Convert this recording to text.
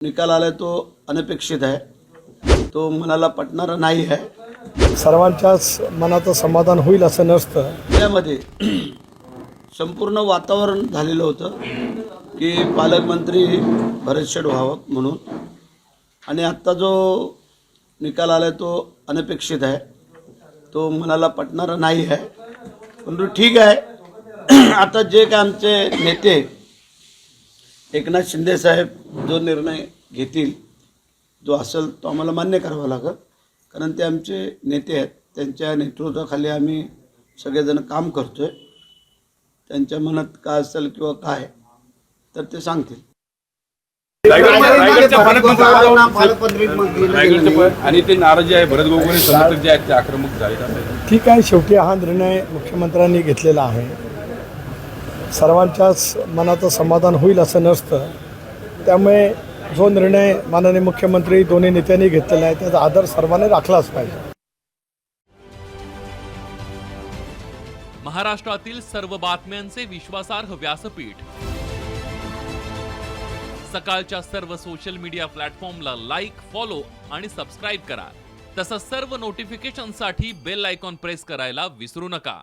निकाल आलाय तो अनपेक्षित आहे. तो मनाला पटणारा नाही आहे. सर्वांच्याच मनाचं समाधान होईल असं नसतं. त्यामध्ये संपूर्ण वातावरण झालेलं होतं की पालकमंत्री भरतशेठ व्हावं म्हणून. आणि आत्ता जो निकाल आलाय तो अनपेक्षित आहे. तो मनाला पटणारा नाही आहे. परंतु ठीक आहे. आता जे काय आमचे नेते एकनाथ शिंदे साहेब जो निर्णय घेतील जो असेल तो आम्हाला मान्य करावा लागेल. कारण ते आमचे नेते आहेत. त्यांच्या नेतृत्वाखाली आम्ही सगळेजण काम करतोय. त्यांच्या मनात काय असेल किंवा काय तर ते सांगतील. आणि ते नाराजी आहे. भरत गोगोले समर्थक जे आहेत ते आक्रमक झाले आहे. ठीक आहे शेवटी हा निर्णय मुख्यमंत्र्यांनी घेतलेला आहे. सर्वांच्याच मनाचं समाधान होईल असं नसतं. त्यामुळे जो निर्णय माननीय मुख्यमंत्री दोन्ही नेत्यांनी घेतलेला आहे त्याचा आदर सर्वांनी राखलाच पाहिजे. महाराष्ट्रातील सर्व बातम्यांचे विश्वासार्ह व्यासपीठ. सकाळच्या सर्व सोशल मीडिया प्लॅटफॉर्मला लाईक फॉलो आणि सबस्क्राईब करा. तसंच सर्व नोटिफिकेशनसाठी बेल आयकॉन प्रेस करायला विसरू नका.